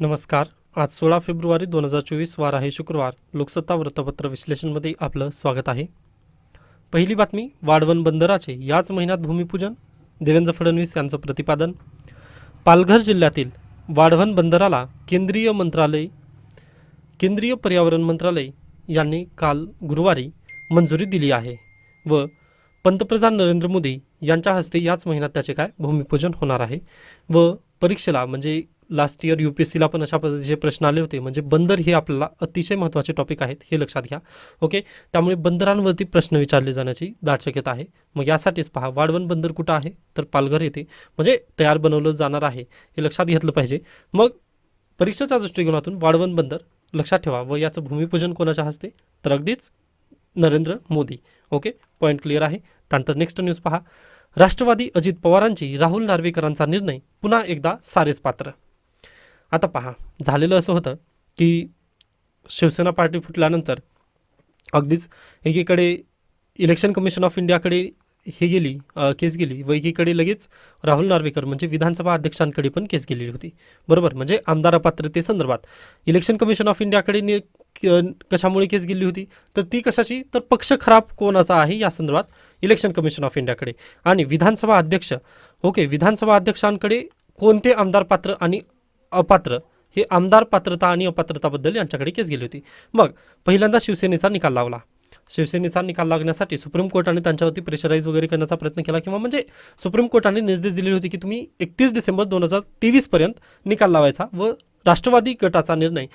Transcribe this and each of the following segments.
नमस्कार. आज सोळा फेब्रुवारी दोन हजार चोवीस वार आहे शुक्रवार. लोकसत्ता वृत्तपत्र विश्लेषणमध्ये आपलं स्वागत आहे. पहिली बातमी वाढवण बंदराचे याच महिन्यात भूमिपूजन? देवेंद्र फडणवीस यांचं प्रतिपादन. पालघर जिल्ह्यातील वाढवण बंदराला केंद्रीय मंत्रालय केंद्रीय पर्यावरण मंत्रालय यांनी काल गुरुवारी मंजुरी दिली आहे व पंतप्रधान नरेंद्र मोदी यांच्या हस्ते याच महिन्यात त्याचे काय भूमिपूजन होणार आहे व परीक्षेला म्हणजे last year U P S सीला पण अशा पद्धतीचे प्रश्न आले होते म्हणजे बंदर हे आपल्याला अतिशय महत्त्वाचे टॉपिक आहेत हे लक्षात घ्या. ओके त्यामुळे बंदरांवरती प्रश्न विचारले जाण्याची दाट शक्यता आहे. मग यासाठीच पहा वाढवण बंदर कुठं आहे? तर पालघर येथे म्हणजे तयार बनवलं जाणार आहे हे लक्षात घेतलं पाहिजे. मग परीक्षेच्या दृष्टिकोनातून वाढवण बंदर लक्षात ठेवा व याचं भूमिपूजन कोणाच्या हस्ते? तर अगदीच Narendra Modi. Okay point clear आहे. त्यानंतर नेक्स्ट न्यूज पहा. राष्ट्रवादी अजित पवारांची राहुल नार्वेकरांचा निर्णय पुन्हा एकदा सारेच पात्र. आता पहा झालेलं असं होतं की शिवसेना पार्टी फुटल्यानंतर अगदीच एकीकडे इलेक्शन कमिशन ऑफ इंडियाकडे हे गेली केस गेली व एकीकडे लगेच राहुल नार्वेकर म्हणजे विधानसभा अध्यक्षांकडे पण केस गेलेली होती. बरोबर? म्हणजे आमदार अपात्रतेसंदर्भात इलेक्शन कमिशन ऑफ इंडियाकडे नि क- कशामुळे केस गेली होती? तर ती कशाची तर पक्ष खराब कोणाचा आहे या संदर्भात इलेक्शन कमिशन ऑफ इंडियाकडे आणि विधानसभा अध्यक्ष ओके विधानसभा अध्यक्षांकडे कोणते आमदार पात्र आणि अपात्र हे आमदार पात्रता आणि अपात्रताबद्दल यांच्याकडे केस गेली होती. मग पहिल्यांदा शिवसेनेचा निकाल लावला शिवसेनेचा निकाल लागण्यासाठी सुप्रीम कोर्टाने त्यांच्यावरती प्रेशराईज वगैरे करण्याचा प्रयत्न केला किंवा म्हणजे सुप्रीम कोर्टाने निर्देश दिलेले होते की तुम्ही एकतीस डिसेंबर दोन हजार तेवीसपर्यंत निकाल लावायचा व राष्ट्रवादी गटाचा निर्णय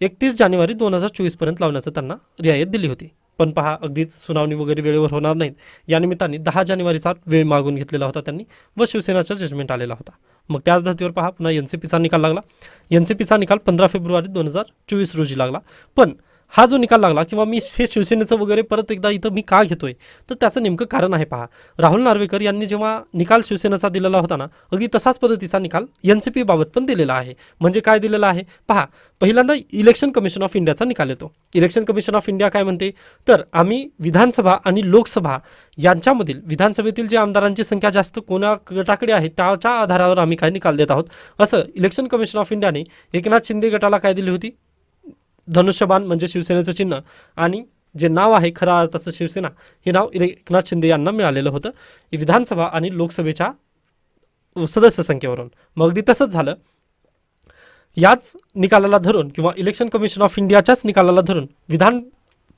एकतीस जानेवारी दोन हजार चोवीसपर्यंत लावण्याचं त्यांना रियायत दिली होती. पण पहा अगदीच सुनावणी वगैरे वेळेवर होणार नाहीत. या निमित्ताने दहा जानेवारीचा वेळ मागून घेतलेला होता त्यांनी व शिवसेनाचा जजमेंट आलेला होता. मग त्याच धर्तीवर पहा पुन्हा एन सी पीचा निकाल लागला. एन सी पीचा निकाल पंधरा फेब्रुवारी दोन हजार चोवीस रोजी लागला. पण हा जो निकाल लागला किंवा मी हे शिवसेनेचं वगैरे परत एकदा इथं मी का घेतोय? तर त्याचं नेमकं कारण आहे पहा. राहुल नार्वेकर यांनी जेव्हा निकाल शिवसेनेचा दिलेला होता ना अगदी तसाच पद्धतीचा निकाल एन सी पी बाबत पण दिलेला आहे. म्हणजे काय दिलेला आहे? पहा पहिल्यांदा इलेक्शन कमिशन ऑफ इंडियाचा निकाल येतो. इलेक्शन कमिशन ऑफ इंडिया काय म्हणते? तर आम्ही विधानसभा आणि लोकसभा यांच्यामधील विधानसभेतील जे आमदारांची संख्या जास्त कोणा गटाकडे आहे त्याच्या आधारावर आम्ही काय निकाल देत आहोत? असं इलेक्शन कमिशन ऑफ इंडियाने एकनाथ शिंदे गटाला काय दिली होती? धनुष्यबाण म्हणजे शिवसेनेचं चिन्ह. आणि जे नाव आहे खरं अर्थाचं शिवसेना हे नाव एकनाथ शिंदे यांना मिळालेलं होतं. विधानसभा आणि लोकसभेच्या सदस्य संख्येवरून. मग अगदी तसंच झालं. याच निकालाला धरून किंवा इलेक्शन कमिशन ऑफ इंडियाच्याच निकालाला धरून विधान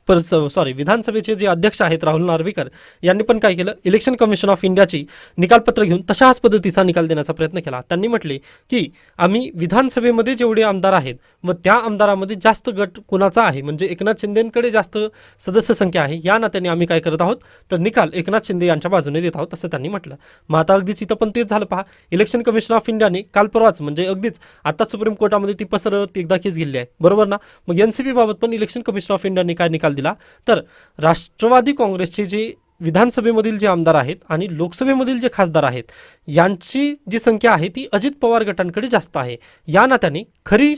पर सॉरी विधानसभेचे जे अध्यक्ष आहेत राहुल नार्वेकर यांनी पण काय केलं? इलेक्शन कमिशन ऑफ इंडियाची निकालपत्र घेऊन तशाच पद्धतीचा निकाल देण्याचा प्रयत्न केला. त्यांनी म्हटले की आम्ही विधानसभेमध्ये जेवढे आमदार आहेत व त्या आमदारामध्ये जास्त गट कुणाचा आहे? म्हणजे एकनाथ शिंदेंकडे जास्त सदस्य संख्या आहे. या नात्याने आम्ही काय करत आहोत? तर निकाल एकनाथ शिंदे यांच्या बाजूने देत आहोत असं त्यांनी म्हटलं. मग आता अगदीच इथं पण तेच झालं पहा. इलेक्शन कमिशन ऑफ इंडियाने काल परवाच म्हणजे अगदीच आता सुप्रीम कोर्टामध्ये ती पसरत एकदा केस गेली आहे. बरोबर ना? मग एन सी बाबत पण इलेक्शन कमिशन ऑफ इंडियाने काय निकाल दिला. तर राष्ट्रवादी काँग्रेसचे जे विधानसभेमधील जे आमदार आहेत आणि लोकसभेमधील जे खासदार आहेत यांची जी संख्या आहे ती अजित पवार गटांकडे जास्त आहे. या नात्याने खरी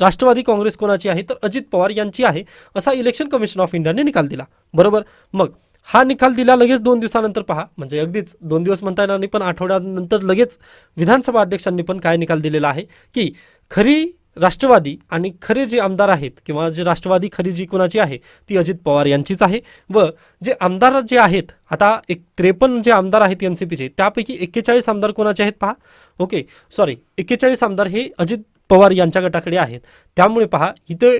राष्ट्रवादी काँग्रेस कोणाची आहे तर अजित पवार यांची आहे असा इलेक्शन कमिशन ऑफ इंडियाने निकाल दिला. बरोबर? मग हा निकाल दिला लगेच दोन दिवसानंतर पहा. म्हणजे अगदीच दोन दिवस म्हणता येणार नाही पण आठवड्यानंतर लगेच विधानसभा अध्यक्षांनी पण काय निकाल दिलेला आहे की खरी राष्ट्रवादी आणि खरे जे आमदार आहेत किंवा जे राष्ट्रवादी खरी जी कोणाची आहे ती अजित पवार यांचीच आहे. व जे आमदार जे आहेत आता एक त्रेपन्न जे आमदार आहेत एन सी पीचे त्यापैकी एक्केचाळीस आमदार कोणाचे आहेत पहा? ओके सॉरी एक्केचाळीस आमदार हे अजित पवार यांच्या गटाकडे आहेत. त्यामुळे पहा इथे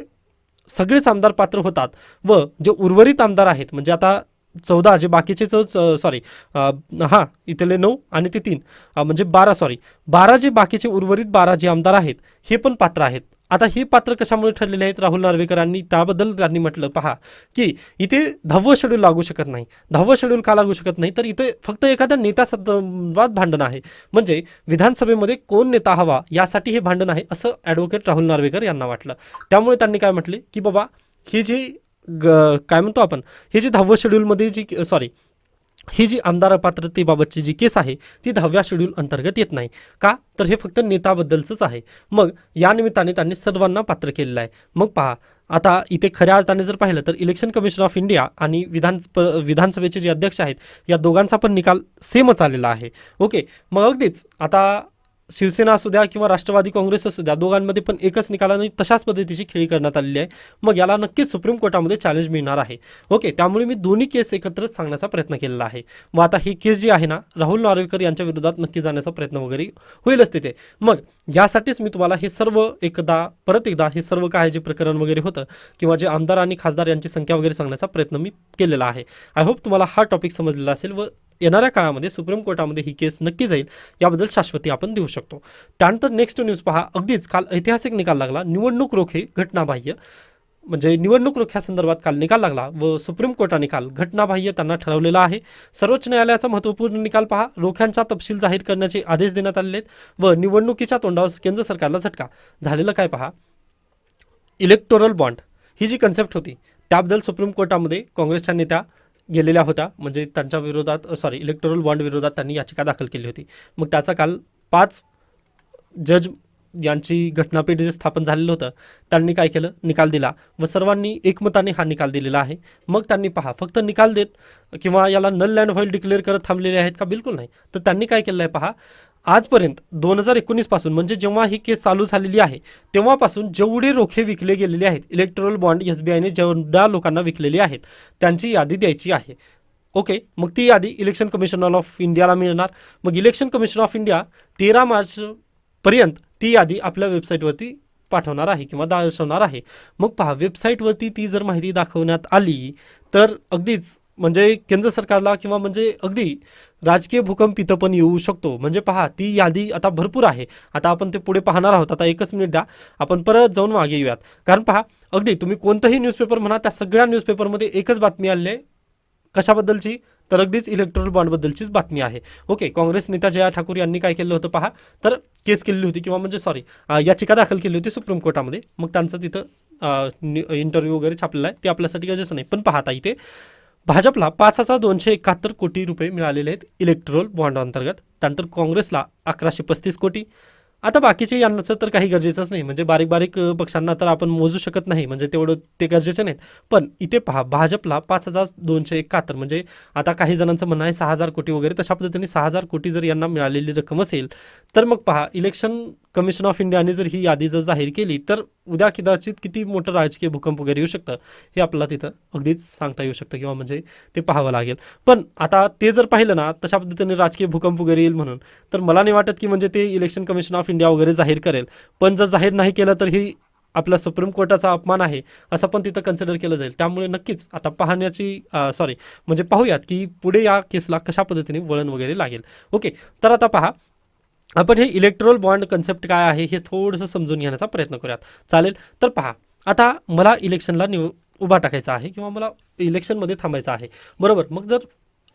सगळेच आमदार पात्र होतात. व जे उर्वरित आमदार आहेत म्हणजे आता चौदा जे बाकीचे चौ सॉरी हां इथले नऊ आणि ते तीन म्हणजे बारा सॉरी बारा जे बाकीचे उर्वरित बारा जे आमदार आहेत हे पण पात्र आहेत. आता हे पात्र कशामुळे ठरलेले आहेत? राहुल नार्वेकरांनी त्याबद्दल त्यांनी म्हटलं पहा की इथे दहावं शेड्यूल लागू शकत नाही. दहावं शेड्यूल का लागू शकत नाही? तर इथे फक्त एखाद्या नेता संदर्भात भांडण आहे. म्हणजे विधानसभेमध्ये कोण नेता हवा यासाठी हे भांडण आहे असं ॲडव्होकेट राहुल नार्वेकर यांना वाटलं. त्यामुळे त्यांनी काय म्हटले की बाबा ही जी ग काय म्हणतो आपण? हे जे दहावं शेड्यूलमध्ये जी सॉरी ही जी आमदार पात्रतेबाबतची जी केस आहे ती दहाव्या शेड्यूल अंतर्गत येत नाही. का? तर हे फक्त नेताबद्दलचंच आहे. मग या निमित्ताने त्यांनी सर्वांना पात्र केलेलं आहे. मग पहा आता इथे खऱ्या अर्थाने जर पाहिलं तर इलेक्शन कमिशन ऑफ इंडिया आणि विधान प विधानसभेचे जे अध्यक्ष आहेत या दोघांचा पण निकाल सेमच आलेला आहे. ओके मग अगदीच आता शिवसेना असू द्या किंवा राष्ट्रवादी काँग्रेस असू द्या दोघांमध्ये पण एकच निकालाने तशाच पद्धतीची खेळी करण्यात आलेली आहे. मग याला नक्कीच सुप्रीम कोर्टामध्ये चॅलेंज मिळणार आहे. ओके त्यामुळे मी दोन्ही केस एकत्रच सांगण्याचा प्रयत्न केलेला आहे. मग आता ही केस जी आहे ना राहुल नार्वेकर यांच्या विरोधात नक्की जाण्याचा प्रयत्न वगैरे होईलच तिथे. मग यासाठीच मी तुम्हाला हे सर्व एकदा परत एकदा हे सर्व काय जे प्रकरण वगैरे होतं किंवा जे आमदार आणि खासदार यांची संख्या वगैरे सांगण्याचा प्रयत्न मी केलेला आहे. आय होप तुम्हाला हा टॉपिक समजलेला असेल व येणाऱ्या काळामध्ये सुप्रीम कोर्टामध्ये ही केस नक्की जाईल याबद्दल शाश्वती आपण देऊ शकतो. त्यानंतर नेक्स्ट न्यूज पहा. अगदीच काल ऐतिहासिक निकाल लागला. निवडणूक रोखे घटनाबाह्य. म्हणजे निवडणूक रोख्यासंदर्भात काल निकाल लागला व सुप्रीम कोर्टाने काल घटनाबाह्य त्यांना ठरवलेला आहे. सर्वोच्च न्यायालयाचा महत्त्वपूर्ण निकाल पहा. रोख्यांचा तपशील जाहीर करण्याचे आदेश देण्यात आलेले आहेत व निवडणुकीच्या तोंडावर केंद्र सरकारला झटका. झालेलं काय पहा? इलेक्टोरल बॉन्ड ही जी कन्सेप्ट होती त्याबद्दल सुप्रीम कोर्टामध्ये काँग्रेसच्या नेत्या गेलेल्या होत्या. म्हणजे त्यांच्या विरोधात सॉरी इलेक्टोरल बॉन्ड विरोधात त्यांनी याचिका दाखल केली होती. मग त्याचा काल पाच जज यांची घटनापीठ जे स्थापन झालेलं होतं त्यांनी काय केलं? निकाल दिला. व सर्वांनी एकमताने हा निकाल दिलेला आहे. मग त्यांनी पहा फक्त निकाल देत किंवा याला नल लँड व्हाईल डिक्लेअर करत थांबलेले आहेत का? बिलकुल नाही. तर त्यांनी काय केलं आहे पहा आजपर्यंत दोन हजार एकोणीसपासून म्हणजे जेव्हा ही केस चालू झालेली आहे तेव्हापासून जेवढे रोखे विकले गेलेले आहेत इलेक्ट्रॉल बॉन्ड एस बी आयने जेवढ्या लोकांना विकलेले आहेत त्यांची यादी द्यायची आहे. ओके मग ती यादी इलेक्शन कमिशन ऑफ इंडियाला मिळणार. मग इलेक्शन कमिशन ऑफ इंडिया तेरा मार्चपर्यंत ती यादी आपल्या वेबसाईटवरती पाठवणार आहे किंवा दर्शवणार आहे. मग पहा वेबसाईटवरती ती जर माहिती दाखवण्यात आली तर अगदीच म्हणजे केंद्र सरकारला किंवा म्हणजे अगदी राजकीय भूकंप इथं पण येऊ शकतो. म्हणजे पहा ती यादी आता भरपूर आहे. आता आपण ते पुढे पाहणार आहोत. आता एकच मिनिट द्या. आपण परत जाऊन मागे येऊयात. कारण पहा अगदी तुम्ही कोणतंही न्यूजपेपर म्हणा त्या सगळ्या न्यूजपेपरमध्ये एकच बातमी आली आहे. कशाबद्दलची? तर अगदीच इलेक्ट्रॉल बॉन्डबद्दलचीच बातमी आहे. ओके काँग्रेस नेता जया ठाकूर यांनी काय केलं होतं पहा? तर केस केलेली होती किंवा म्हणजे सॉरी याचिका दाखल केली होती सुप्रीम कोर्टामध्ये. मग त्यांचं तिथं इंटरव्ह्यू वगैरे छापलेला आहे. ते आपल्यासाठी गरजेचं नाही. पण पाहता इथे भाजपला पाच हजार दोनशे एकाहत्तर कोटी रुपये मिळालेले आहेत इलेक्ट्रोल बॉन्ड अंतर्गत. त्यानंतर काँग्रेसला अकराशे पस्तीस कोटी आता बाकीचे यांचं तर काही गरजेचंच नाही. म्हणजे बारीक बारीक पक्षांना तर आपण मोजू शकत नाही. म्हणजे तेवढं ते गरजेचे नाहीत. पण इथे पहा भाजपला पाच हजार दोनशे एकाहत्तर म्हणजे आता काही जणांचं म्हणणं आहे सहा हजार कोटी वगैरे तशा पद्धतीने सहा हजार कोटी जर यांना मिळालेली रक्कम असेल तर मग पहा इलेक्शन कमिशन ऑफ इंडियाने जर ही यादी जर जाहीर केली तर उद्या कदाचित किती मोठं राजकीय भूकंप वगैरे येऊ शकतं हे आपल्याला तिथं अगदीच सांगता येऊ शकतं किंवा म्हणजे ते पाहावं लागेल. पण आता ते जर पाहिलं ना तशा पद्धतीने राजकीय भूकंप वगैरे येईल म्हणून तर मला नाही वाटत की म्हणजे ते इलेक्शन कमिशन ऑफ इंडिया वगैरे जाहीर करेल. पण जर जाहीर नाही केलं तर ही आपला सुप्रीम कोर्टाचा अपमान आहे असं पण तिथं कन्सिडर केलं जाईल. त्यामुळे नक्कीच आता पाहण्याची सॉरी म्हणजे पाहूयात की पुढे या केसला कशा पद्धतीने वळण वगैरे लागेल. ओके तर आता पहा आपण हे इलेक्ट्रोल बॉन्ड कन्सेप्ट काय आहे हे थोडंसं समजून घेण्याचा प्रयत्न करूयात. चालेल तर पहा आता मला इलेक्शनला निव उभा टाकायचा आहे किंवा मला इलेक्शनमध्ये थांबायचं आहे. बरोबर मग जर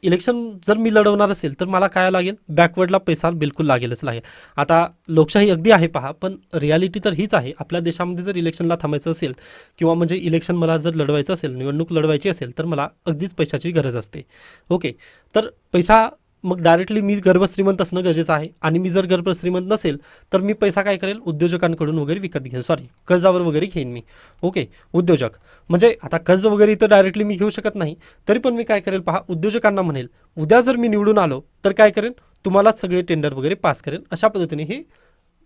इलेक्शन जर मी लढवणार असेल तर मला काय लागेल? बॅकवर्डला पैसा बिलकुल लागेलच लागेल आता लोकशाही अगदी आहे पहा पण रियालिटी तर हीच आहे. आपल्या देशामध्ये जर इलेक्शनला थांबायचं असेल किंवा म्हणजे इलेक्शन मला जर लढवायचं असेल निवडणूक लढवायची असेल तर मला अगदीच पैशाची गरज असते. ओके. तर पैसा मग डायरेक्टली मी गर्भश्रीमंत असणं गरजेचं आहे. आणि मी जर गर्भश्रीमंत नसेल तर मी पैसा काय करेल? उद्योजकांकडून वगैरे विकत घेईन. सॉरी कर्जावर वगैरे घेईन मी. ओके उद्योजक. म्हणजे आता कर्ज वगैरे तर डायरेक्टली मी घेऊ शकत नाही. तरी पण मी काय करेल? पहा उद्योजकांना म्हणेल उद्या जर मी निवडून आलो तर काय करेन तुम्हाला सगळे टेंडर वगैरे पास करेन अशा पद्धतीने हे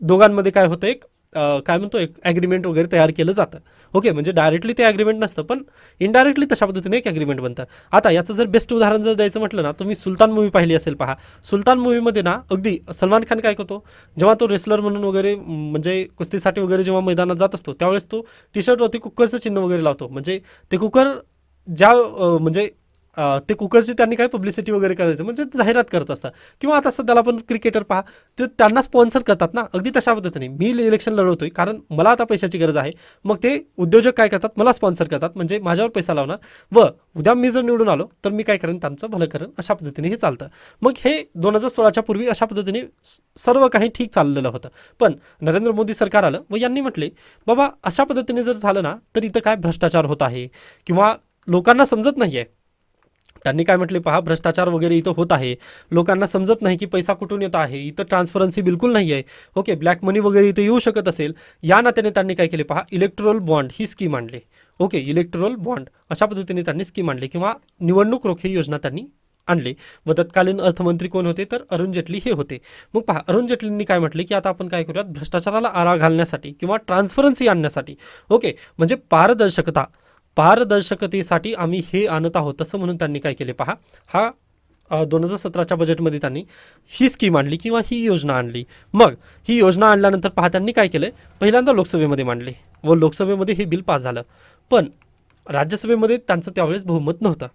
दोघांमध्ये काय होतं? एक काय म्हणतो एक ॲग्रीमेंट वगैरे तयार केलं जातं. ओके म्हणजे डायरेक्टली ते ॲग्रीमेंट नसतं पण इनडायरेक्टली तशा पद्धतीने एक ॲग्रीमेंट बनतं. आता याचं जर बेस्ट उदाहरण जर द्यायचं म्हटलं ना तुम्ही सुलतान मूवी पाहिली असेल पहा. सुलतान मूवीमध्ये ना अगदी सलमान खान काय करतो जेव्हा तो रेसलर म्हणून वगैरे म्हणजे कुस्तीसाठी वगैरे जेव्हा मैदानात जात असतो त्यावेळेस तो टी शर्टवरती कुकरचं चिन्ह वगैरे लावतो. म्हणजे ते कुकर ज्या म्हणजे ते कुकरची त्यांनी काय पब्लिसिटी वगैरे करायचं? म्हणजे जाहिरात करत असतात. किंवा आता सध्याला आपण क्रिकेटर पहा ते त्यांना स्पॉन्सर करतात ना? अगदी तशा पद्धतीने. मी इलेक्शन लढवतोय कारण मला आता पैशाची गरज आहे. मग ते उद्योजक काय करतात? मला स्पॉन्सर करतात. म्हणजे माझ्यावर पैसा लावणार. व उद्या मी जर निवडून आलो तर मी काय करेन? त्यांचं भलं करेन. अशा पद्धतीने हे चालतं. मग हे दोन हजार सोळाच्या पूर्वी अशा पद्धतीने सर्व काही ठीक चाललेलं होतं. पण नरेंद्र मोदी सरकार आलं व यांनी म्हटले बाबा अशा पद्धतीने जर झालं ना तर इथं काय भ्रष्टाचार होत आहे? किंवा लोकांना समजत नाही आहे त्यांनी काय म्हटले पहा भ्रष्टाचार वगैरे इथं होत आहे. लोकांना समजत नाही की पैसा कुठून येत आहे. इथं ट्रान्सपरन्सी बिलकुल नाही आहे. ओके ब्लॅक मनी वगैरे इथं येऊ शकत असेल. या नात्याने त्यांनी काय केले पहा इलेक्ट्रोल बॉन्ड ही स्कीम आणली. ओके इलेक्ट्रोल बॉन्ड अशा पद्धतीने त्यांनी स्कीम आणली किंवा निवडणूक रोखे योजना त्यांनी आणले. व तत्कालीन अर्थमंत्री कोण होते? तर अरुण जेटली हे होते. मग पहा अरुण जेटलींनी काय म्हटले की आता आपण काय करूयात? भ्रष्टाचाराला आळा घालण्यासाठी किंवा ट्रान्सपरन्सी आणण्यासाठी. ओके म्हणजे पारदर्शकता. पारदर्शकतेसाठी आम्ही हे आणत आहोत तसं म्हणून त्यांनी काय केले पहा. हा दोन हजार सतराच्या बजेटमध्ये त्यांनी ही स्कीम आणली किंवा ही योजना आणली. मग ही योजना आणल्यानंतर पहा त्यांनी काय केलं पहिल्यांदा लोकसभेमध्ये मांडले व लोकसभेमध्ये हे बिल पास झालं. पण राज्यसभेमध्ये त्यांचं त्यावेळेस बहुमत नव्हतं.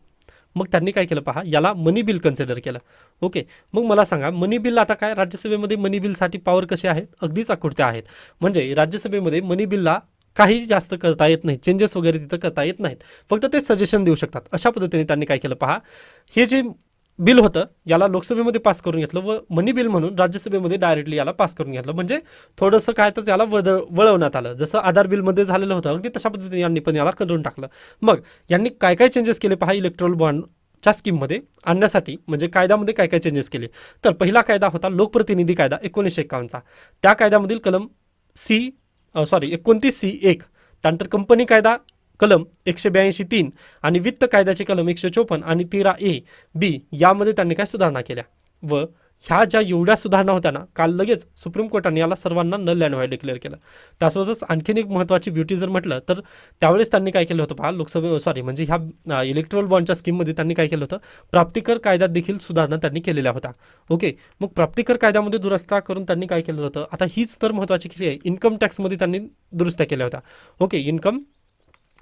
मग त्यांनी काय केलं पहा याला मनी बिल कन्सिडर केलं. ओके मग मला सांगा मनी बिल आता काय? राज्यसभेमध्ये मनी बिलसाठी पॉवर कसे आहेत? अगदीच आकृत्या आहेत. म्हणजे राज्यसभेमध्ये मनी बिलला काही जास्त करता येत नाही. चेंजेस वगैरे तिथं करता येत नाहीत. फक्त ते सजेशन देऊ शकतात. अशा पद्धतीने त्यांनी काय केलं पहा. हे जे बिल होतं याला लोकसभेमध्ये पास करून घेतलं व मनी बिल म्हणून राज्यसभेमध्ये डायरेक्टली याला पास करून घेतलं. म्हणजे थोडंसं काय तर याला वद वळवण्यात आलं. जसं आधार बिलमध्ये झालेलं होतं अगदी तशा पद्धतीने यांनी पण याला करून टाकलं. मग यांनी काय काय चेंजेस केले पहा इलेक्ट्रॉल बॉन्ड च्या स्कीममध्ये आणण्यासाठी म्हणजे कायद्यामध्ये काय काय चेंजेस केले? तर पहिला कायदा होता लोकप्रतिनिधी कायदा एकोणीसशे एकावन्नचा. त्या कायद्यामधील कलम सी सॉरी एकोणतीस सी एक. त्यानंतर कंपनी कायदा कलम एकशे ब्याऐंशी तीन आणि वित्त कायद्याचे कलम एकशे चोपन्न आणि तेरा ए बी यामध्ये त्यांनी काय सुधारणा केल्या? व ह्या ज्या एवढ्या सुधारणा होत्या ना काल लगेच सुप्रीम कोर्टाने याला सर्वांना न लँड व्हाय डिक्लेअर केलं. त्यासोबतच आणखीन एक महत्त्वाची ब्युटी जर म्हटलं तर त्यावेळेस त्यांनी काय केलं होतं पहा लोकसभे सॉरी म्हणजे ह्या इलेक्ट्रॉल बॉन्डच्या स्कीममध्ये त्यांनी काय केलं होतं प्राप्तिकर कायद्यात देखील सुधारणा त्यांनी केलेल्या होत्या. ओके मग प्राप्तिकर कायद्यामध्ये दुरुस्ता करून त्यांनी काय केलं होतं? आता हीच तर महत्त्वाची क्रिया आहे. इन्कम टॅक्समध्ये त्यांनी दुरुस्त्या केल्या होत्या. Okay income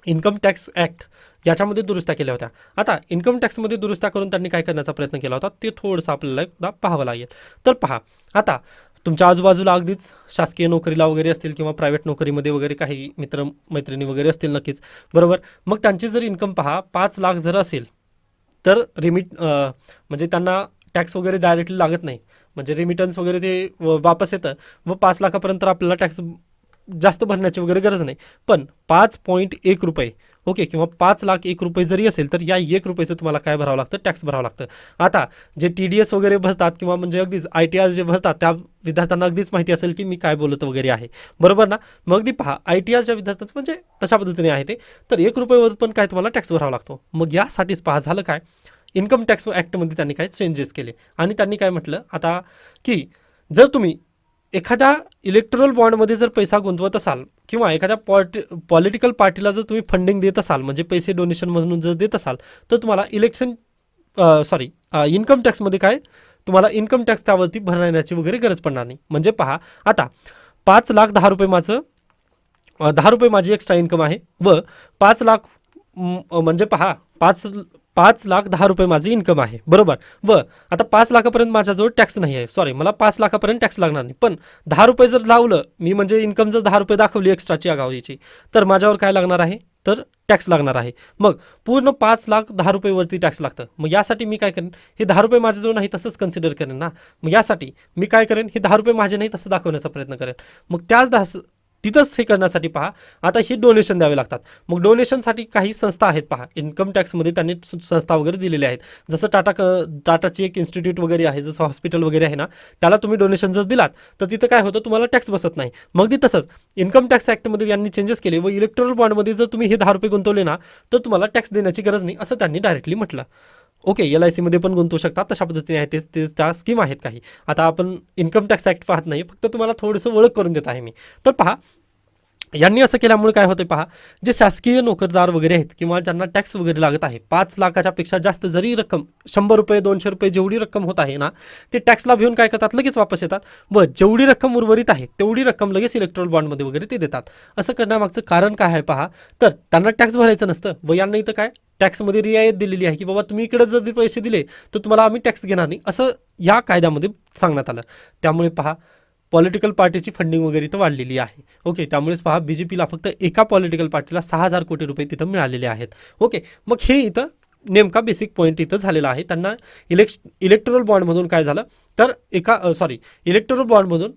income tax act याच्यामध्ये दुरुस्त्या केल्या होत्या. आता इन्कम टॅक्समध्ये दुरुस्त्या करून त्यांनी काय करण्याचा प्रयत्न केला होता? ते थोडंसं आपल्याला एकदा पाहावं लागेल. तर पहा आता तुमच्या आजूबाजूला अगदीच शासकीय नोकरीला वगैरे असतील किंवा प्रायव्हेट नोकरीमध्ये वगैरे काही मित्र मैत्रिणी वगैरे असतील नक्कीच. बरोबर? मग त्यांची जर इन्कम पहा पाच लाख जर असेल तर रिमिट म्हणजे त्यांना टॅक्स वगैरे डायरेक्टली लागत नाही. म्हणजे रिमिटन्स वगैरे ते व- वापस येतं. व पाच लाखापर्यंत आपल्याला टॅक्स जास्त भरण्याची वगैरे गरज नाही. पण पाच पॉईंट एक रुपये ओके किंवा पाच लाख एक रुपये जरी असेल तर या एक रुपयेचं तुम्हाला काय भरावं लागतं? टॅक्स भरावं लागतं. आता जे टी डी एस वगैरे भरतात किंवा म्हणजे अगदीच आय टी आर जे भरतात त्या विद्यार्थ्यांना अगदीच माहिती असेल की मी काय बोलत वगैरे आहे. बरोबर ना? मग अगदी पहा आय टी आरच्या विद्यार्थ्यांचं म्हणजे तशा पद्धतीने आहे ते तर एक रुपयेवर पण काय तुम्हाला टॅक्स भरावा लागतो. मग यासाठीच पहा झालं काय? इन्कम टॅक्स ॲक्टमध्ये त्यांनी काय चेंजेस केले. आणि त्यांनी काय म्हटलं? आता की जर तुम्ही एखाद्या इलेक्ट्रल बॉन्डमध्ये जर पैसा गुंतवत असाल किंवा एखाद्या पॉलिटी पॉलिटिकल पार्टीला जर तुम्ही फंडिंग देत असाल म्हणजे पैसे डोनेशन म्हणून जर देत असाल तर तुम्हाला इलेक्शन सॉरी इन्कम टॅक्समध्ये काय? तुम्हाला इन्कम टॅक्स त्यावरती भरण्याची वगैरे गरज पडणार नाही. म्हणजे पहा आता पाच लाख दहा रुपये माझं दहा रुपये माझी एक्स्ट्रा इन्कम आहे व पाच लाख म्हणजे पहा पाच पाच लाख दहा रुपये माझी इन्कम आहे. बरोबर? व आता पाच लाखापर्यंत माझ्याजवळ टॅक्स नाही आहे. सॉरी मला पाच लाखापर्यंत टॅक्स लागणार नाही. पण दहा रुपये जर लावलं मी म्हणजे इन्कम जर दहा रुपये दाखवली एक्स्ट्राची आगावीची तर माझ्यावर काय लागणार आहे? तर टॅक्स लागणार आहे. मग पूर्ण पाच लाख दहा रुपयेवरती टॅक्स लागतं. मग यासाठी मी काय करेन? हे दहा रुपये माझ्याजवळ नाही तसंच कन्सिडर करेन ना. मग यासाठी मी काय करेन? हे दहा रुपये माझे नाही तसं दाखवण्याचा प्रयत्न करेन. मग त्याच दहा तिथंच हे करण्यासाठी पहा. आता हे डोनेशन द्यावे लागतात. मग डोनेशनसाठी काही संस्था आहेत पहा. इन्कम टॅक्समध्ये त्यांनी संस्था वगैरे दिलेल्या आहेत. जसं टाटा क टाटाची एक इन्स्टिट्यूट वगैरे आहे जसं हॉस्पिटल वगैरे आहे ना त्याला तुम्ही डोनेशन जर दिलात तर तिथं काय होतं? तुम्हाला टॅक्स बसत नाही. मग ती तसंच इन्कम टॅक्स ॲक्टमध्ये यांनी चेंजेस केले व इलेक्ट्रॉनिक बॉन्डमध्ये जर तुम्ही हे दहा रुपये गुंतवले ना तर तुम्हाला टॅक्स देण्याची गरज नाही असं त्यांनी डायरेक्टली म्हटलं. ओके एल आय सीमध्ये पण गुंतवू शकतात तशा पद्धतीने आहे तेच तेच त्या स्कीम आहेत काही. आता आपण इन्कम टॅक्स ॲक्ट पाहत नाही फक्त तुम्हाला थोडंसं ओळख करून देत आहे मी. तर पहा यांनी असं केल्यामुळे काय होतं पहा जे शासकीय नोकरदार वगैरे आहेत किंवा ज्यांना टॅक्स वगैरे लागत आहे पाच लाखाच्या पेक्षा जास्त जरी रक्कम शंभर रुपये दोनशे रुपये जेवढी रक्कम होत आहे ना ते टॅक्सला भिवून काय करतात? लगेच वापस येतात. व जेवढी रक्कम उर्वरित आहे तेवढी रक्कम लगेच इलेक्ट्रॉल बॉन्डमध्ये वगैरे ते देतात. असं करण्यामागचं कारण काय आहे पहा? तर त्यांना टॅक्स भरायचं नसतं. व यांना इथं काय? टॅक्समध्ये रियायत दिलेली आहे की बाबा तुम्ही इकडे जर पैसे दिले तर तुम्हाला आम्ही टॅक्स घेणार नाही. असं या कायद्यामध्ये सांगण्यात आलं. त्यामुळे पहा पॉलिटिकल पार्टीची फंडिंग वगैरे इथं वाढलेली आहे. ओके त्यामुळेच पहा बी जे पीला फक्त एका पॉलिटिकल पार्टीला सहा हजार कोटी रुपये तिथं मिळालेले आहेत. ओके मग हे इथं नेमका बेसिक पॉईंट इथं झालेला आहे. त्यांना इलेक्श इलेक्ट्रल बॉन्डमधून काय झालं? तर एका सॉरी इलेक्ट्रल बॉन्डमधून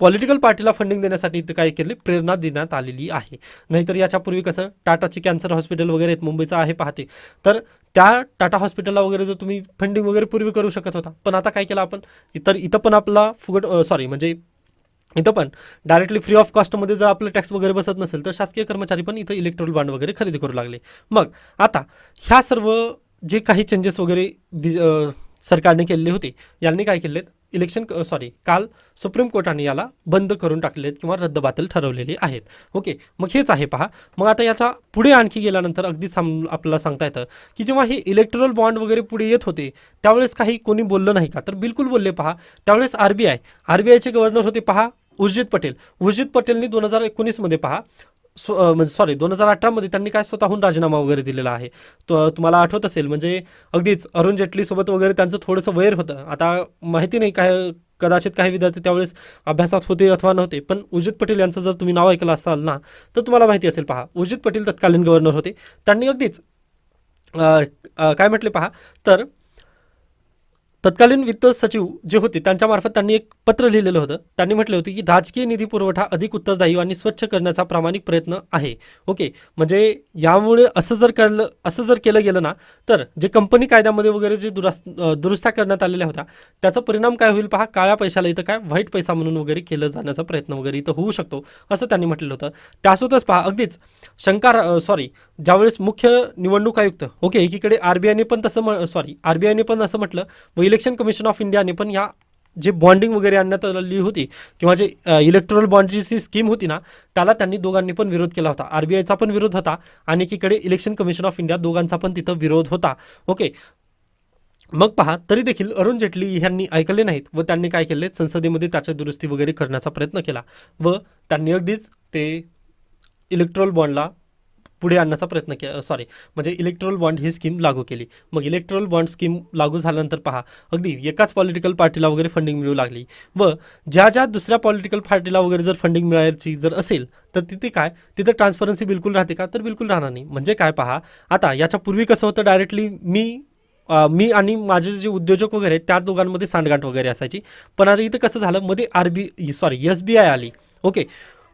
पॉलिटिकल पार्टीला फंडिंग देण्यासाठी इथं काय केले? प्रेरणा देण्यात आलेली आहे. नाहीतर याच्यापूर्वी कसं टाटाची कॅन्सर हॉस्पिटल वगैरे आहेत मुंबईचं आहे पाहते. तर त्या टाटा हॉस्पिटलला वगैरे जर तुम्ही फंडिंग वगैरे पूर्वी करू शकत होता पण आता काय केलं आपण? तर इथं पण आपला फुगट सॉरी म्हणजे इथं पण डायरेक्टली फ्री ऑफ कॉस्टमध्ये जर आपलं टॅक्स वगैरे बसत नसेल तर शासकीय कर्मचारी पण इथं इलेक्ट्रॉल बांड वगैरे खरेदी करू लागले. मग आता ह्या सर्व जे काही चेंजेस वगैरे बी सरकारने केलेले होते यांनी काय केलेत? इलेक्शन सॉरी काल सुप्रीम कोर्टाने याला बंद करून टाकले आहेत किंवा रद्दबातल ठरवलेली आहेत. ओके मग हेच आहे पहा. मग आता याचा पुढे आणखी गेल्यानंतर अगदी साम आपल्याला सांगता येतं की जेव्हा हे इलेक्ट्रल बॉन्ड वगैरे पुढे येत होते त्यावेळेस काही कोणी बोललं नाही का? तर बिलकुल बोलले पहा. त्यावेळेस R B I R B आयचे गव्हर्नर होते पहा उर्जित पटेल. उर्जित पटेलनी दोन हजार एकोणीसमध्ये पहा म्हणजे सॉरी दोन हजार अठरामध्ये त्यांनी काय स्वतःहून राजीनामा वगैरे दिलेला आहे. तो तुम्हाला आठवत असेल म्हणजे अगदीच अरुण जेटलीसोबत वगैरे त्यांचं थोडंसं वैर होतं. आता माहिती नाही काय कदाचित काही विद्यार्थी त्यावेळेस अभ्यासात होते अथवा नव्हते पण उजित पटेल यांचं जर तुम्ही नाव ऐकलं असाल ना तर तुम्हाला माहिती असेल पहा उर्जित पटेल तत्कालीन गव्हर्नर होते. त्यांनी अगदीच काय म्हटले पहा तर तत्कालीन वित्त सचिव जे होते त्यांच्यामार्फत त्यांनी एक पत्र लिहिलेलं होतं. त्यांनी म्हटले होते की राजकीय निधी पुरवठा अधिक उत्तरदायी आणि स्वच्छ करण्याचा प्रामाणिक प्रयत्न आहे. ओके म्हणजे यामुळे असं जर कळलं असं जर केलं गेलं ना तर जे कंपनी कायद्यामध्ये वगैरे जे दुरास्त दुरुस्त्या करण्यात आलेल्या होत्या त्याचा परिणाम काय होईल पहा काळ्या पैशाला इथं काय व्हाईट पैसा म्हणून वगैरे केलं जाण्याचा प्रयत्न वगैरे इथं होऊ शकतो असं त्यांनी म्हटलेलं होतं. त्यासोबतच पहा अगदीच शंकार सॉरी ज्यावेळेस मुख्य निवडणूक आयुक्त ओके एकीकडे आर बी आयने पण तसं सॉरी आर बी आयने पण असं म्हटलं व इलेक्शन कमिशन ऑफ इंडियाने पण या जे बॉन्डिंग वगैरे आणण्यात आलेली होती किंवा जे इलेक्ट्रॉल बॉन्डची जी स्कीम होती ना त्याला त्यांनी दोघांनी पण विरोध केला होता. आर बी आयचा पण विरोध होता आणि एकीकडे इलेक्शन कमिशन ऑफ इंडिया दोघांचा पण तिथं विरोध होता. ओके. मग पहा तरी देखील अरुण जेटली ह्यांनी ऐकले नाहीत व त्यांनी काय केले? संसदेमध्ये त्याच्या दुरुस्ती वगैरे करण्याचा प्रयत्न केला व त्यांनी अगदीच ते इलेक्ट्रॉल बॉन्डला पुढे आणण्याचा प्रयत्न केला सॉरी म्हणजे इलेक्ट्रल बॉन्ड ही स्कीम लागू केली. मग इलेक्ट्रल बॉन्ड स्कीम लागू झाल्यानंतर पहा अगदी एकाच पॉलिटिकल पार्टीला वगैरे फंडिंग मिळू लागली. व ज्या ज्या दुसऱ्या पॉलिटिकल पार्टीला वगैरे जर फंडिंग मिळायची जर असेल तर तिथे काय? तिथं ट्रान्सपरन्सी बिलकुल राहते का? तर बिलकुल राहणार नाही. म्हणजे काय पहा आता याच्या पूर्वी कसं होतं डायरेक्टली मी मी आणि माझे जे उद्योजक वगैरे आहेत त्या दोघांमध्ये सांडगांठ वगैरे असायची. पण आता इथं कसं झालं मध्ये R B sorry S B I आली. ओके.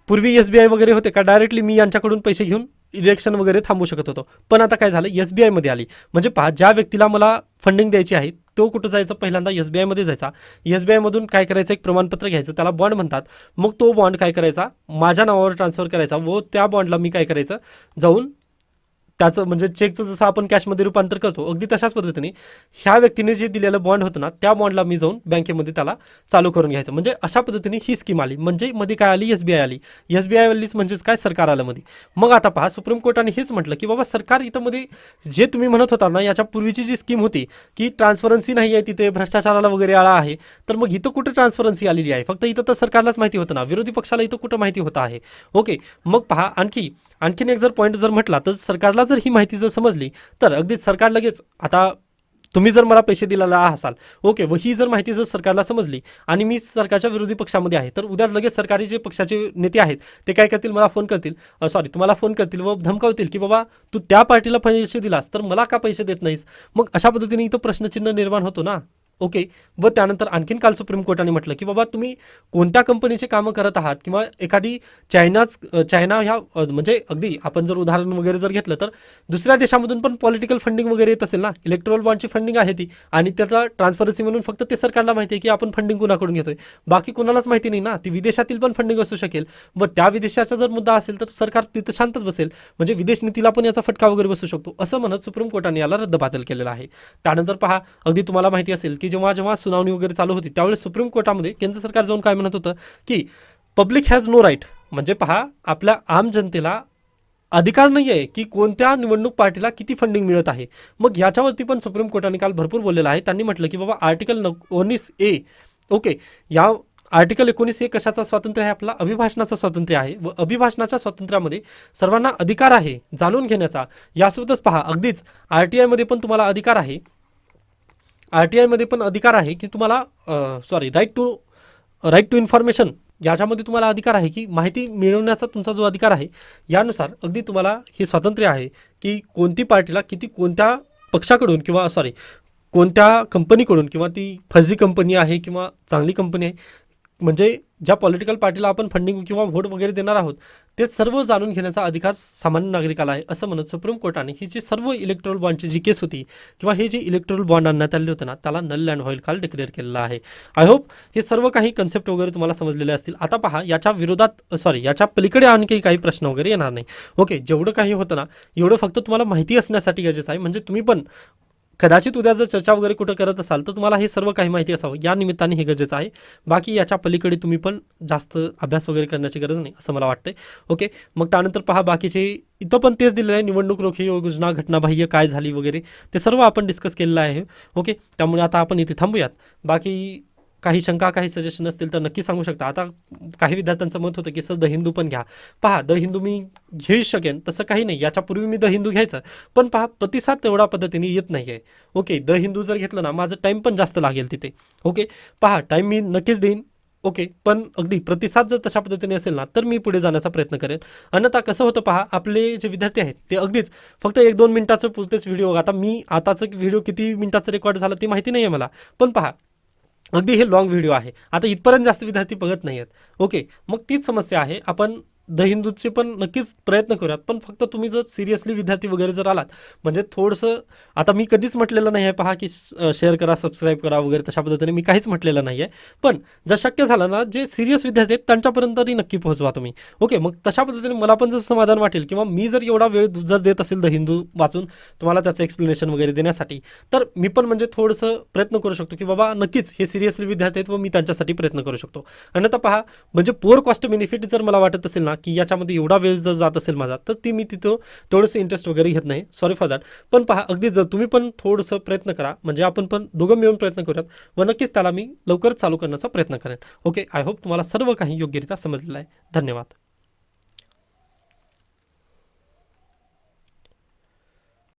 पूर्वी एस बी आय वगैरे होते का? डायरेक्टली मी यांच्याकडून पैसे घेऊन इलेक्शन वगैरे थांबवू शकत होतो. पण आता काय झालं? एस बी आयमध्ये आली. म्हणजे पहा ज्या व्यक्तीला मला फंडिंग द्यायची आहे तो कुठं जायचं? पहिल्यांदा एस बी आयमध्ये जायचा. एस बी आयमधून काय करायचं? एक प्रमाणपत्र घ्यायचं. त्याला बॉन्ड म्हणतात. मग तो बॉन्ड काय करायचा? माझ्या नावावर ट्रान्सफर करायचा व त्या बॉन्डला मी काय करायचं? जाऊन त्याचं म्हणजे चेकचं जसं आपण कॅशमध्ये रूपांतर करतो अगदी तशाच पद्धतीने ह्या व्यक्तीने जे दिलेलं बॉन्ड होतं ना त्या बॉन्डला मी जाऊन बँकेमध्ये त्याला चालू करून घ्यायचं. म्हणजे अशा पद्धतीने ही स्कीम आली. म्हणजे मध्ये काय आली? एस बी आय आली. एस बी आय आलीच म्हणजेच काय? सरकार आलं मध्ये. मग आता पहा सुप्रीम कोर्टाने हेच म्हटलं की बाबा सरकार इथं मध्ये जे तुम्ही म्हणत होता ना याच्या पूर्वीची जी स्कीम होती की ट्रान्सपरन्सी नाही आहे तिथे भ्रष्टाचाराला वगैरे आळा आहे तर मग इथं कुठं ट्रान्सपरन्सी आलेली आहे? फक्त इथं तर सरकारलाच माहिती होतं ना. विरोधी पक्षाला इथं कुठं माहिती होतं आहे? ओके मग पहा आणखी आणखीन एक जर पॉईंट जर म्हटला तर सरकारला जर ही माहिती जर समजली तर अगदीच सरकार लगेच आता तुम्ही जर मला पैसे दिलेला असाल ओके व ही जर माहिती जर सरकारला समजली आणि मी सरकारच्या विरोधी पक्षामध्ये आहे तर उद्या लगेच सरकारी जे पक्षाचे नेते आहेत ते काय करतील? मला फोन करतील. सॉरी तुम्हाला फोन करतील व धमकावतील की बाबा तू त्या पार्टीला पैसे दिलास तर मला का पैसे देत नाहीस? मग अशा पद्धतीने इथं प्रश्नचिन्ह निर्माण होतो ना. ओके. व त्यानंतर आणखीन काल सुप्रीम कोर्टाने म्हटलं की बाबा तुम्ही कोणत्या कंपनीचे कामं करत आहात? किंवा एखादी चायनाच चायना ह्या म्हणजे अगदी आपण जर उदाहरण वगैरे जर घेतलं तर दुसऱ्या देशामधून पण पॉलिटिकल फंडिंग वगैरे येत असेल ना? इलेक्ट्रॉल बॉन्डची फंडिंग आहे ती. आणि त्याचा ट्रान्सपरन्सी म्हणून फक्त ते सरकारला माहिती आहे की आपण फंडिंग कुणाकडून घेतोय? बाकी कोणालाच माहिती नाही ना? ती विदेशातील पण फंडिंग असू शकेल. व त्या विदेशाचा जर मुद्दा असेल तर सरकार तिथं शांतच बसेल. म्हणजे विदेश नीतीला पण याचा फटका वगैरे बसू शकतो. असं म्हणत सुप्रीम कोर्टाने याला रद्दबातल केलेला आहे. त्यानंतर पहा अगदी तुम्हाला माहिती असेल की की जेव्हा जेव्हा सुनावणी वगैरे चालू होती त्यावेळेस सुप्रीम कोर्टामध्ये केंद्र सरकार जाऊन काय म्हणत होतं की पब्लिक हॅज नो राईट. म्हणजे पहा आपल्या आम जनतेला अधिकार नाही आहे की कोणत्या निवडणूक पार्टीला किती फंडिंग मिळत आहे. मग याच्यावरती पण सुप्रीम कोर्टाने काल भरपूर बोललेलं आहे. त्यांनी म्हटलं की बाबा आर्टिकल न एकोणीस ए ओके या आर्टिकल एकोणीस हे कशाचा स्वातंत्र्य आहे? आपला अभिभाषणाचं स्वातंत्र्य आहे व अभिभाषणाच्या स्वातंत्र्यामध्ये सर्वांना अधिकार आहे जाणून घेण्याचा. यासोबतच पहा अगदीच आर टी आयमध्ये पण तुम्हाला अधिकार आहे. आर टी आयमध्ये पण अधिकार आहे की तुम्हाला sorry right to right to information याच्यामध्ये तुम्हाला अधिकार आहे की माहिती मिळवण्याचा तुमचा जो अधिकार आहे यानुसार अगदी तुम्हाला हे स्वातंत्र्य आहे की कोणती पार्टीला किती कोणत्या पक्षाकडून किंवा सॉरी कोणत्या कंपनीकडून किंवा ती फर्जी कंपनी आहे किंवा चांगली कंपनी आहे म्हणजे ज्या पॉलिटिकल पार्टीला आपण फंडिंग किंवा व्होट वगैरे देणार आहोत ते सर्व जाणून घेण्याचा अधिकार सामान्य नागरिकाला आहे असं म्हणत सुप्रीम कोर्टाने ही जी सर्व इलेक्ट्रॉल बॉन्डची जी केस होती किंवा हे जे इलेक्ट्रॉल बॉन्ड आणण्यात आले होते ना त्याला नल अँड होईल काल डिक्लेअर केलेला आहे. आय होप हे सर्व काही कन्सेप्ट वगैरे तुम्हाला समजलेले असतील. आता पहा याच्या विरोधात सॉरी याच्या पलीकडे आणखी काही प्रश्न वगैरे येणार नाही. ओके जेवढं काही होतं ना एवढं फक्त तुम्हाला माहिती असण्यासाठी गरजेचं आहे. म्हणजे तुम्ही पण कदाचित उद्या जर चर्चा वगैरे कुठं करत असाल तर तुम्हाला हे सर्व काही माहिती असावं. या निमित्ताने हे गरजेचं आहे. बाकी याच्या पलीकडे तुम्ही पण जास्त अभ्यास वगैरे करण्याची गरज नाही असं मला वाटतंय. ओके? मग त्यानंतर पहा बाकीचे इथं पण तेच दिलेलं आहे. निवडणूक रोखी योजना घटनाबाह्य काय झाली वगैरे ते सर्व आपण डिस्कस केलेलं आहे. ओके? त्यामुळे आता आपण इथे थांबूयात. बाकी काही शंका काही सजेशन असतील तर नक्की सांगू शकता. आता काही विद्यार्थ्यांचं मत होतं की सर द हिंदू पण घ्या. पहा द हिंदू मी घेऊ शकेन तसं काही नाही. याच्यापूर्वी मी द हिंदू घ्यायचं. पण पहा प्रतिसाद तेवढा पद्धतीने येत नाही आहे ओके द हिंदू जर घेतलं ना माझं टाईम पण जास्त लागेल तिथे. ओके पहा टाईम मी नक्कीच देईन. ओके पण अगदी प्रतिसाद जर तशा पद्धतीने असेल ना तर मी पुढे जाण्याचा प्रयत्न करेन. अन्यथा कसं होतं पहा आपले जे विद्यार्थी आहेत ते अगदीच फक्त एक दोन मिनिटाचं पुरतेच व्हिडिओ आता मी आताचं व्हिडिओ किती मिनिटाचं रेकॉर्ड झालं ते माहिती नाही आहे मला. पण पहा अगदी हे लॉंग व्हिडिओ आहे. आता इथपर्यंत जास्त विद्यार्थी बघत नाही आहेत ओके मग तीच समस्या आहे. आपण द हिंदूचे पण नक्कीच प्रयत्न करूयात पण फक्त तुम्ही जर सिरियसली विद्यार्थी वगैरे जर आलात म्हणजे थोडंसं आता मी कधीच म्हटलेलं नाही आहे पहा की शेअर करा सबस्क्राईब करा वगैरे तशा पद्धतीने मी काहीच म्हटलेलं नाही आहे पण जर शक्य झालं ना जे सिरियस विद्यार्थी आहेत त्यांच्यापर्यंत तरी नक्की पोहोचवा तुम्ही. ओके मग तशा पद्धतीने मला पण जर समाधान वाटेल किंवा मी जर एवढा वेळ जर देत असेल द हिंदू वाचून तुम्हाला त्याचं एक्सप्लेनेशन वगैरे देण्यासाठी तर मी पण म्हणजे थोडंसं प्रयत्न करू शकतो की बाबा नक्कीच हे सिरियसली विद्यार्थी आहेत व मी त्यांच्यासाठी प्रयत्न करू शकतो. अन्यथा पहा म्हणजे पोअर कॉस्ट बेनिफिट जर मला वाटत असेल ना की याच्यामध्ये एवढा वेळ जर जात असेल माझा तर ती मी तिथं थोडंसं इंटरेस्ट वगैरे घेत नाही. सॉरी फॉर दॅट पण पहा अगदी जर तुम्ही पण थोडंसं प्रयत्न करा म्हणजे आपण पण दोघं मिळून प्रयत्न करूयात व नक्कीच त्याला मी लवकरच चालू करण्याचा प्रयत्न करेन. ओके आय होप तुम्हाला सर्व काही योग्यरित्या समजलेलं आहे. धन्यवाद.